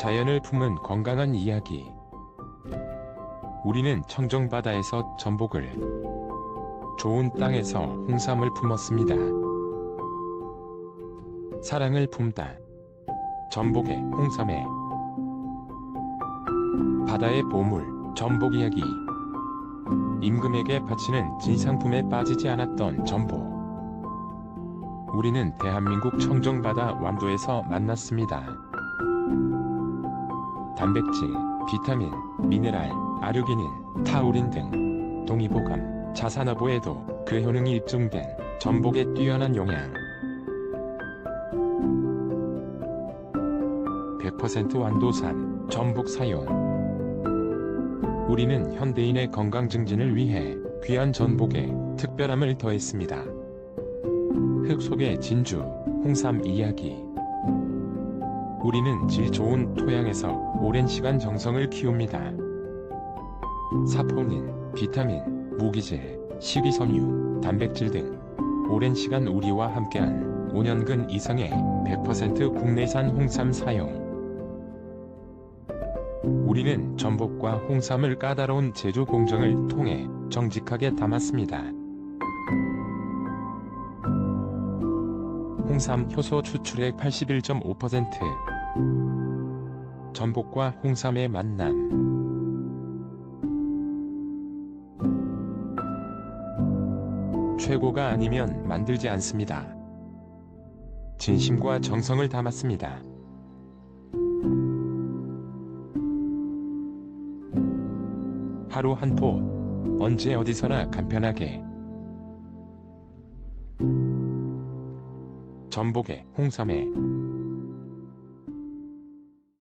자연을 품은 건강한 이야기. 우리는 청정바다에서 전복을, 좋은 땅에서 홍삼을 품었습니다. 사랑을 품다. 전복에 홍삼에 바다의 보물, 전복 이야기. 임금에게 바치는 진상품에 빠지지 않았던 전복. 우리는 대한민국 청정바다 완도에서 만났습니다. 단백질, 비타민, 미네랄, 아르기닌, 타우린 등 동의보감, 자산화보에도 그 효능이 입증된 전복의 뛰어난 영양. 100% 완도산 전복 사용. 우리는 현대인의 건강 증진을 위해 귀한 전복에 특별함을 더했습니다. 흙 속의 진주, 홍삼 이야기. 우리는 질 좋은 토양에서 오랜 시간 정성을 키웁니다. 사포닌, 비타민, 무기질, 식이섬유, 단백질 등 오랜 시간 우리와 함께한 5년근 이상의 100% 국내산 홍삼 사용. 우리는 전복과 홍삼을 까다로운 제조 공정을 통해 정직하게 담았습니다. 홍삼 효소 추출액 81.5% 전복과 홍삼의 만남 최고가 아니면 만들지 않습니다. 진심과 정성을 담았습니다. 하루 한 포, 언제 어디서나 간편하게. 전복에 홍삼에